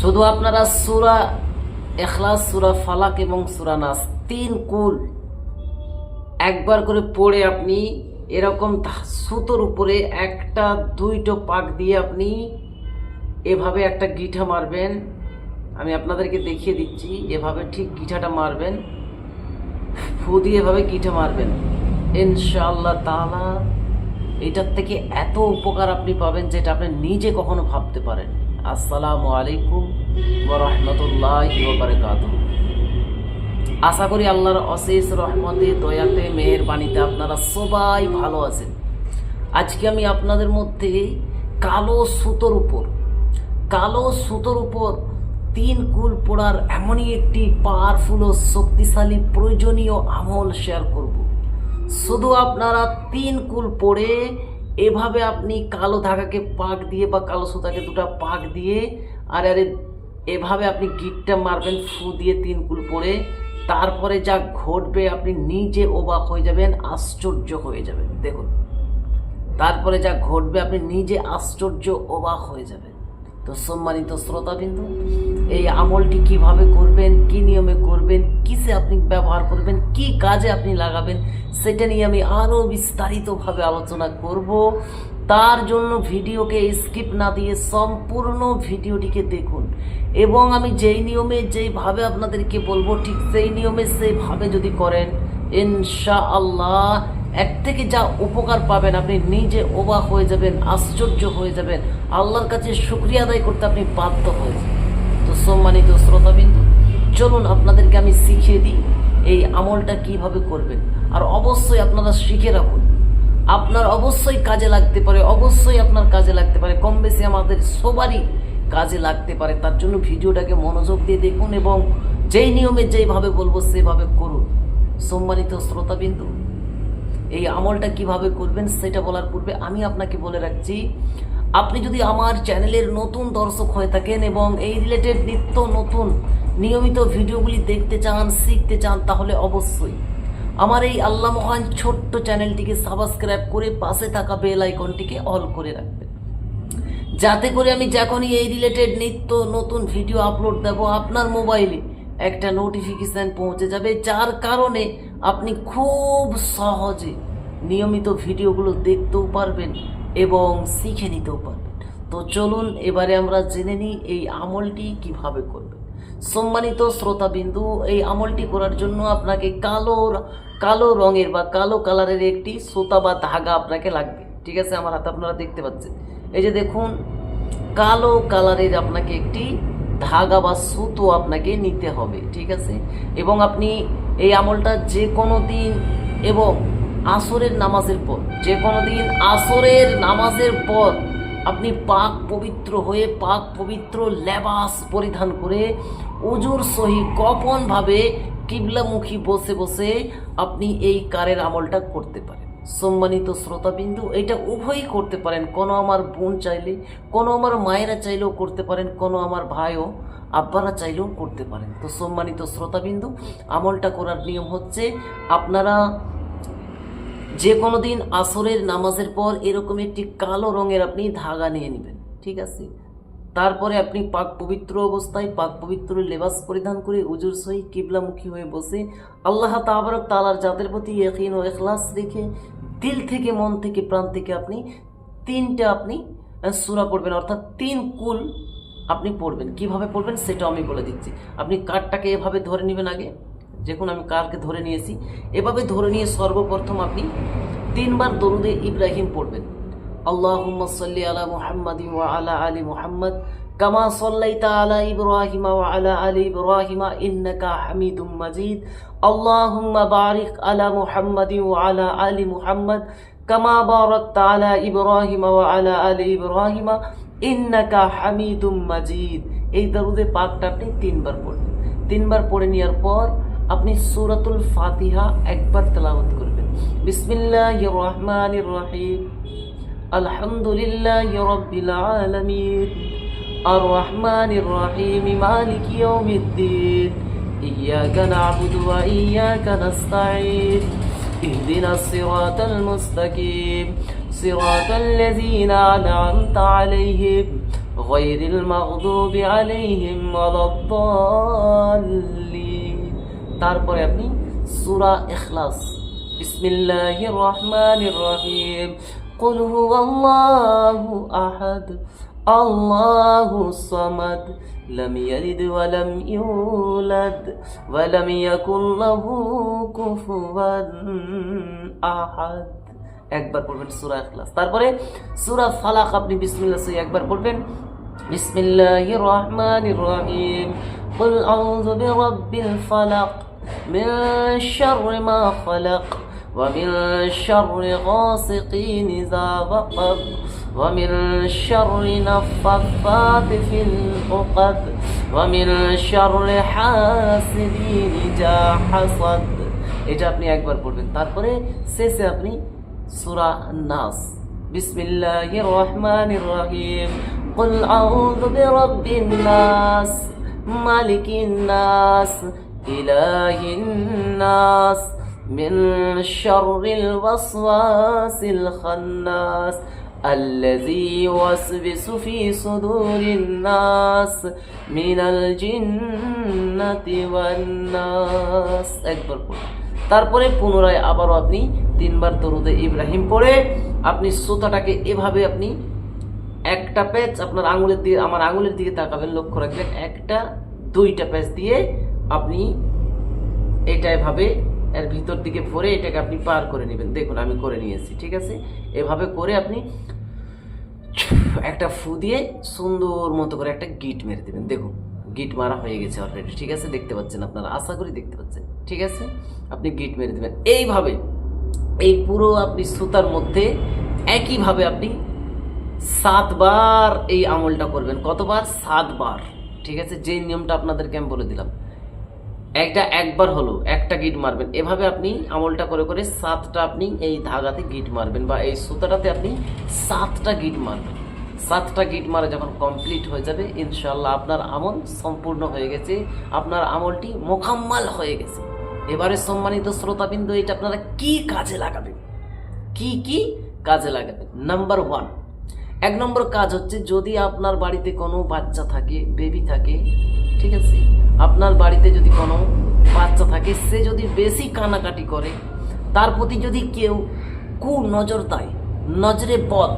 শুধু আপনারা সুরা এখলাস সুরা ফালাক এবং সুরা নাস তিন কুল একবার করে পড়ে আপনি এরকম সুতোর উপরে একটা, দুইটো পাক দিয়ে আপনি এভাবে একটা গিঠা মারবেন। আমি আপনাদেরকে দেখিয়ে দিচ্ছি, এভাবে ঠিক গিঠাটা মারবেন। ফু দিয়ে এভাবে গিঠা মারবেন। ইনশাআল্লাহ তালা এটার থেকে এত উপকার আপনি পাবেন যেটা আপনি নিজে কখনো ভাবতে পারেন। আসসালামু আলাইকুম রাহমাতুল্লাহি ওয়া বারাকাতুহু। আশা করি আল্লাহর অশেষ রহমতে, দয়াতে, মেহেরবানিতে আপনারা সবাই ভালো আছেন। আজকে আমি আপনাদের মধ্যে কালো সুতোর উপর, কালো সুতোর উপর তিন কুল পড়ার এমনই একটি পাওয়ারফুল ও শক্তিশালী প্রয়োজনীয় আমল শেয়ার করব। শুধু আপনারা তিন কুল পড়ে এভাবে আপনি কালো ধাগাকে পাক দিয়ে বা কালো সুতাকে দুটো পাক দিয়ে, আর আরে, এভাবে আপনি গিটটা মারবেন, ফু দিয়ে তিন কুল পরে, তারপরে যা ঘটবে আপনি নিজে অবাক হয়ে যাবেন, আশ্চর্য হয়ে যাবেন। দেখুন, তারপরে যা ঘটবে আপনি নিজে আশ্চর্য, অবাক হয়ে যাবেন। তো সম্মানিত শ্রোতাবিন্দু, এই আমলটি কীভাবে করবেন, কি নিয়মে করবেন, কিসে আপনি ব্যবহার করবেন, কি কাজে আপনি লাগাবেন, সেটা নিয়ে আমি আরও বিস্তারিতভাবে আলোচনা করব। তার জন্য ভিডিওকে স্কিপ না দিয়ে সম্পূর্ণ ভিডিওটিকে দেখুন। এবং আমি যেই নিয়মে, যেইভাবে আপনাদেরকে বলব, ঠিক সেই নিয়মে সেইভাবে যদি করেন ইনশা আল্লাহ এক থেকে যা উপকার পাবেন, আপনি নিজে অবাক হয়ে যাবেন, আশ্চর্য হয়ে যাবেন। আল্লাহর কাছে শুক্রিয়া আদায় করতে আপনি বাধ্য হয়ে যাবেন তো সম্মানিত শ্রোতাবিন্দু, চলুন আপনাদেরকে আমি শিখিয়ে দিই এই আমলটা কীভাবে করবেন। আর অবশ্যই আপনারা শিখে রাখুন। আপনার অবশ্যই কাজে লাগতে পারে, অবশ্যই আপনার কাজে লাগতে পারে। কম বেশি আমাদের সবারই কাজে লাগতে পারে। তার জন্য ভিডিওটাকে মনোযোগ দিয়ে দেখুন এবং যেই নিয়মে যেইভাবে বলব সেভাবে করুন। সম্মানিত শ্রোতাবিন্দু, এই আমলটা কীভাবে করবেন সেটা বলার পূর্বে আমি আপনাকে বলে রাখছি আপনি যদি আমার চ্যানেলের নতুন দর্শক হয়ে থাকেন এবং এই রিলেটেড নিত্য নতুন নিয়মিত ভিডিওগুলি দেখতে চান, শিখতে চান, তাহলে অবশ্যই আমার এই আল্লাহ মহান ছোট্ট চ্যানেলটিকে সাবস্ক্রাইব করে পাশে থাকা বেল আইকনটিকে অল করে রাখবেন। যাতে করে আমি যখনই এই রিলেটেড নিত্য নতুন ভিডিও আপলোড দেব, আপনার মোবাইলে একটা নোটিফিকেশান পৌঁছে যাবে, যার কারণে আপনি খুব সহজে নিয়মিত ভিডিওগুলো দেখতেও পারবেন। এবং শিখে নিতেও পারবেন তো চলুন, এবারে আমরা জেনে নিই এই আমলটি কীভাবে করবেন সম্মানিত শ্রোতাবিন্দু, এই আমলটি করার জন্য আপনাকে কালো কালো রঙের বা কালো কালারের একটি সুতা বা ধাগা আপনাকে লাগবে। ঠিক আছে, আমার হাতে আপনারা দেখতে পাচ্ছেন। এই যে দেখুন, কালো কালারের আপনাকে একটি ধাগা বা সুতো আপনাকে নিতে হবে। ঠিক আছে? এবং আপনি এই আমলটা যে কোনো দিন এবং আসরের নামাজের পর, যে কোনো দিন আসরের নামাজের পর আপনি পাক পবিত্র হয়ে পাক পবিত্র লেবাস পরিধান করে উজুর সহি কপনভাবে কিবলামুখী বসে বসে আপনি এই কারের আমলটা করতে পারেন। সম্মানিত শ্রোতাবিন্দু, এটা উভয়ই করতে পারেন। কোনো আমার বোন চাইলে, কোনো আমার মায়েরা চাইলেও করতে পারেন, কোনো আমার ভাইও, আব্বারা চাইলেও করতে পারেন। তো সম্মানিত শ্রোতাবিন্দু, আমলটা করার নিয়ম হচ্ছে, আপনারা যে কোনো দিন আসরের নামাজের পর এরকম একটি কালো রঙের আপনি ধাগা নিয়ে নেবেন, ঠিক আছে? তারপরে আপনি পাক পবিত্র অবস্থায় পাক পবিত্র লেবাস পরিধান করে উজুর সহি কিবলামুখী হয়ে বসে আল্লাহ তাবারক তালার জাতের প্রতি ইয়কিন ও এখলাস রেখে দিল থেকে মন থেকে প্রাণ থেকে আপনি তিনটা আপনি সুরা পড়বেন, অর্থাৎ তিন কুল আপনি পড়বেন। কীভাবে পড়বেন সেটাও আমি বলে দিচ্ছি। আপনি কার্ডটাকে এভাবে ধরে নেবেন আগে। দেখুন আমি কারকে ধরে নিয়েছি। এভাবে ধরে নিয়ে সর্বপ্রথম আপনি তিনবার দরুদে ইব্রাহিম পড়বেন। আল্লাহুম্মা সাল্লি আলা মুহাম্মাদি ওয়া আলা আলি মুহাম্মদ কামা সাল্লাইতা আলা ইব্রাহিম ওয়া আলা আলি ইব্রাহিম ইন্নাকা হামিদুম মাজিদ। আল্লাহুম্মা বারিক আলা মুহাম্মাদি ওয়া আলা আলি মুহাম্মদ কামা বারাকতা আলা ইব্রাহিম ওয়া আলা আলি ইব্রাহিম ইন্নাকা হামিদুম মাজিদ। এই দরুদে পাকটা আপনি তিনবার পড়বেন। তিনবার পড়ে নেওয়ার পর আপনি সূরাতুল ফাতিহা একবার তেলাওয়াত করবেন বিসমিল্লাহির রহমানির রহিম আলহামদুলিল্লাহি রাব্বিল আলামিন আর রহমানির রহিম মালিক ইয়াউমিদ্দিন ইয়াকা না'বুদু ওয়া ইয়াকা নাস্তাঈন اهدنا الصراط المستقيم صراط الذين أنعمت عليهم غير المغضوب عليهم ولا الضالين তারপরে আপনি সূরা ইখলাস বিসমিল্লাহির রহমানির রহিম قل هو الله أحد الله الصمد لم يلد ولم يولد ولم يكن له كفوا أحد একবার পড়বেন সূরা ইখলাস তারপরে সূরা ফালাক আপনি বিসমিল্লাহ সহি একবার পড়বেন বিসমিল্লাহির রহমানির রহিম قل أعوذ برب الفلق من شر ما خلق ومن شر غاسق إذا وقب ومن شر نفثات في العقد ومن شر حاسد إذا حسد এটা আপনি একবার পড়বেন তারপরে শেষে আপনি সূরা নাস বিসমিল্লাহির রহমানির রহিম قل أعوذ برب الناس مالك الناس إله الناس من شر الوسواس الخناس الذي يوسوس في صدور الناس من الجنة والناس একবার পড়ুন তারপরে পুনরায় আবারও আপনি তিনবার দরুদে ইব্রাহিম পড়ে আপনি সুতাটাকে এভাবে আপনি একটা প্যাচ আপনার আঙুলের দিয়ে আমার আঙুলের দিকে তাকাবেন লক্ষ্য রাখবেন একটা দুইটা প্যাচ দিয়ে আপনি এটা এভাবে এর ভিতর দিকে ভরে এটাকে আপনি পার করে নেবেন। দেখুন, আমি করে নিয়েছি, ঠিক আছে? এভাবে করে আপনি একটা ফু দিয়ে সুন্দর মতো করে একটা গিট মেরে দেবেন। দেখুন, গিট মারা হয়ে গেছে অলরেডি ঠিক আছে? দেখতে পাচ্ছেন আপনারা? আশা করি দেখতে পাচ্ছেন, ঠিক আছে? আপনি গিট মেরে দেবেন। এইভাবে, এই পুরো আপনি সুতার মধ্যে একইভাবে আপনি সাতবার এই আমলটা করবেন। কতবার? সাতবার, ঠিক আছে? যে নিয়মটা আপনাদেরকে আমি বলে দিলাম। একটা একবার হলো, একটা গিট মারবেন। এভাবে আপনি আমলটা করে করে সাতটা আপনি এই ধাগাতে গিট মারবেন বা এই সুতাটাতে আপনি সাতটা গিট মারবেন। সাতটা গিট মারা যখন কমপ্লিট হয়ে যাবে ইনশাল্লাহ আপনার আমল সম্পূর্ণ হয়ে গেছে, আপনার আমলটি মোকাম্মাল হয়ে গেছে। এবারে সম্মানিত শ্রোতাবিন্দু, এটা আপনারা কি কাজে লাগাবেন? কি কি কাজে লাগাবেন? নাম্বার ওয়ান এক নম্বর কাজ হচ্ছে যদি আপনার বাড়িতে কোনো বাচ্চা থাকে বেবি থাকে, ঠিক আছে? আপনার বাড়িতে যদি কোনো বাচ্চা থাকে সে যদি বেশি কানাকাটি করে তার প্রতি যদি কেউ কু নজর দেয় নজরে পথ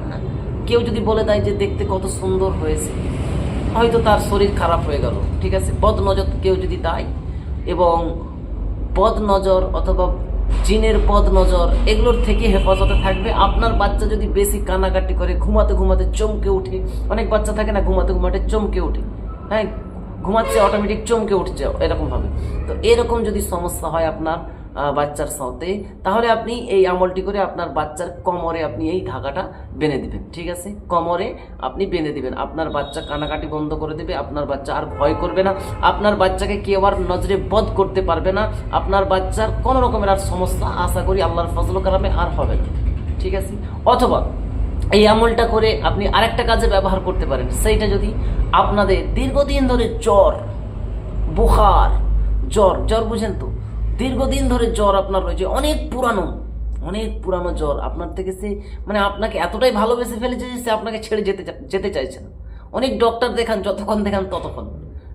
হ্যাঁ, কেউ যদি বলে দেয় যে দেখতে কত সুন্দর হয়েছে হয়তো তার শরীর খারাপ হয়ে গেল ঠিক আছে? বদ নজর কেউ যদি দেয় এবং বদ নজর অথবা জিনের পদ নজর এগুলোর থেকে হেফাজতে থাকবে আপনার বাচ্চা যদি বেশি কানাকাটি করে ঘুমাতে ঘুমাতে চমকে ওঠে অনেক বাচ্চা থাকে না ঘুমাতে ঘুমাতে চমকে ওঠে হ্যাঁ? ঘুমাচ্ছে অটোমেটিক চমকে উঠছে এরকমভাবে। তো এরকম যদি সমস্যা হয় আপনার বাচ্চার সাথে, তাহলে আপনি এই আমলটি করে আপনার বাচ্চার কোমরে আপনি এই ধাগাটা বেঁধে দিবেন, ঠিক আছে? কোমরে আপনি বেঁধে দিবেন। আপনার বাচ্চা কানাকাটি বন্ধ করে দেবে, আপনার বাচ্চা আর ভয় করবে না। আপনার বাচ্চাকে কেউ আর নজরে বধ করতে পারবে না। আপনার বাচ্চার কোনো রকমের আর সমস্যা, আশা করি আল্লাহর ফজল কালামে আর হবে না, ঠিক আছে? অথবা এই আমলটা করে আপনি আরেকটা কাজে ব্যবহার করতে পারেন। সেইটা যদি আপনাদের দীর্ঘদিন ধরে জ্বর, বুখার, জ্বর জ্বর বুঝেন তো? দীর্ঘদিন ধরে জ্বর আপনার রয়েছে অনেক পুরানো অনেক পুরানো জ্বর আপনার থেকে সে মানে আপনাকে এতটাই ভালোবেসে ফেলেছে যে সে আপনাকে ছেড়ে যেতে যেতে চাইছে না। অনেক ডক্টর দেখান, যতক্ষণ দেখান ততক্ষণ।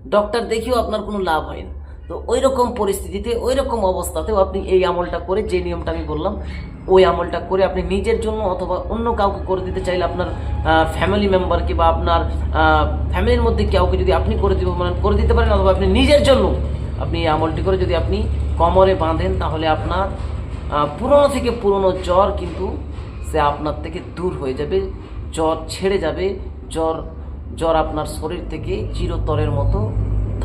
ডক্টর দেখিও আপনার কোনো লাভ হয় না। তো ওই রকম পরিস্থিতিতে ওই রকম অবস্থাতেও আপনি এই আমলটা করে যে নিয়মটা আমি বললাম ওই আমলটা করে আপনি নিজের জন্য অথবা অন্য কাউকে করে দিতে চাইলে আপনার ফ্যামিলি মেম্বারকে বা আপনার ফ্যামিলির মধ্যে কাউকে যদি আপনি করে দিব মানে করে দিতে পারেন অথবা আপনি নিজের জন্য আপনি এই আমলটি করে যদি আপনি কোমরে বাঁধেন, তাহলে আপনার পুরনো থেকে পুরনো জ্বর কিন্তু সে আপনার থেকে দূর হয়ে যাবে, জ্বর ছেড়ে যাবে, জ্বর জ্বর আপনার শরীর থেকে চিরতরের মতো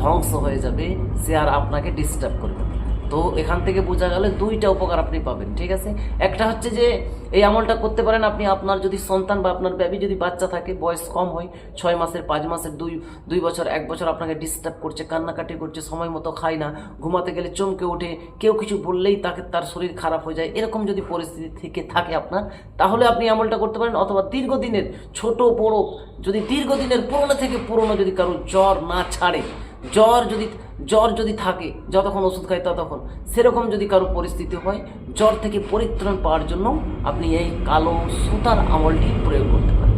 ধ্বংস হয়ে যাবে, সে আর আপনাকে ডিস্টার্ব করবে। তো এখান থেকে বোঝা গেলে দুইটা উপকার আপনি পাবেন, ঠিক আছে? একটা হচ্ছে যে এই আমলটা করতে পারেন আপনি, আপনার যদি সন্তান বা আপনার বেবি যদি বাচ্চা থাকে, বয়স কম হয়, ছয় মাসের, পাঁচ মাসের, দুই দুই বছর, এক বছর আপনাকে ডিস্টার্ব করছে, কান্নাকাটি করছে, সময় মতো খায় না, ঘুমাতে গেলে চমকে ওঠে, কেউ কিছু বললেই তাকে তার শরীর খারাপ হয়ে যায়, এরকম যদি পরিস্থিতি থেকে থাকে আপনার, তাহলে আপনি আমলটা করতে পারেন। অথবা দীর্ঘদিনের ছোট, বড়, যদি দীর্ঘদিনের পুরনো থেকে পুরনো যদি কারও জ্বর না ছাড়ে, জ্বর যদি জ্বর যদি থাকে, যতক্ষণ ওষুধ খায় ততক্ষণ। সেরকম যদি কারও পরিস্থিতি হয়, জ্বর থেকে পরিত্রাণ পাওয়ার জন্য আপনি এই কালো সুতার আমলটি প্রয়োগ করতে পারেন।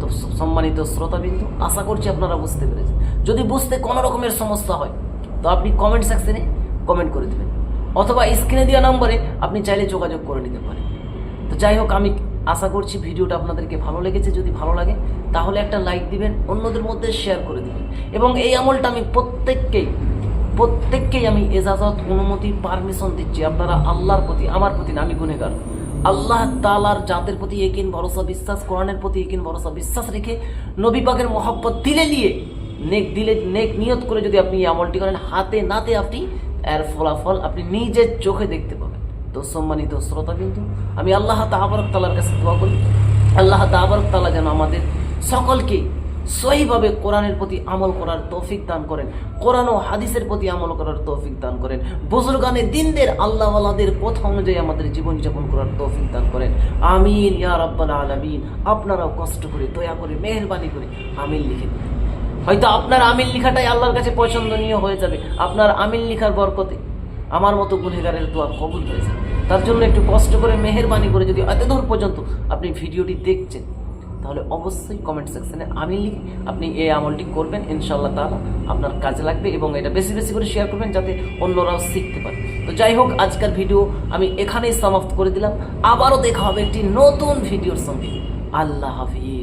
তো সম্মানিত শ্রোতাবিন্দু, আশা করছি আপনারা বুঝতে পেরেছেন। যদি বুঝতে কোনো রকমের সমস্যা হয়, তো আপনি কমেন্ট সেকশনে কমেন্ট করে দেবেন। অথবা স্ক্রিনে দেওয়া নম্বরে আপনি চাইলে যোগাযোগ করে নিতে পারেন। তো যাই হোক, আমি আশা করছি ভিডিওটা আপনাদেরকে ভালো লেগেছে। যদি ভালো লাগে, তাহলে একটা লাইক দিবেন, অন্যদের মধ্যে শেয়ার করে দিবেন। এবং এই আমলটা আমি প্রত্যেককেই প্রত্যেককেই আমি এজাজত, অনুমতি পারমিশন দিচ্ছি। আপনারা আল্লাহর প্রতি, আমার প্রতি না, আমি গুনেগার আল্লাহ তালার জাতের প্রতি একিন ভরসা, বিশ্বাস, কোরআনের প্রতি একিন ভরসা, বিশ্বাস রেখে নবী পাকের মহব্বত দিলে নিয়ে, নেক দিলে, নেক নিয়ত করে যদি আপনি এই আমলটি করেন, হাতে নাতে আপনি এর ফলাফল আপনি নিজের চোখে দেখতে পাবেন। তো সম্মানিত শ্রোতা কিন্তু আমি আল্লাহ তাবারক তালার কাছে দোয়া করি। আল্লাহ তাবারক তালা যেন আমাদের সকলকে সহিভাবে কোরআনের প্রতি আমল করার তৌফিক দান করেন, কোরআন ও হাদিসের প্রতি আমল করার তৌফিক দান করেন, বুজুর্গানে দিনদের আল্লাহওয়ালাদের কথা অনুযায়ী আমাদের জীবনযাপন করার তৌফিক দান করেন। আমিন, ইয়া রাব্বাল আলামিন। আপনারাও কষ্ট করে, দয়া করে, মেহরবানি করে আমিন লিখে হয়তো আপনার আমিন লিখাটাই আল্লাহর কাছে পছন্দনীয় হয়ে যাবে। আপনার আমিন লিখার বরকতে আমার মতো গুণেগারের দোয়া কবুল হয়ে যাবে। তার জন্য একটু কষ্ট করে, মেহরবানি করে যদি এত দূর পর্যন্ত আপনি ভিডিওটি দেখছেন তাহলে অবশ্যই কমেন্ট সেকশানে আমি লিখি আপনি এই আমলটি করবেন ইনশাল্লাহ তাহলে আপনার কাজে লাগবে এবং এটা বেশি বেশি করে শেয়ার করবেন যাতে অন্যরাও শিখতে পারে। তো যাই হোক, আজকের ভিডিও আমি এখানেই সমাপ্ত করে দিলাম। আবারও দেখা হবে একটি নতুন ভিডিওর সঙ্গে। আল্লাহ হাফিজ।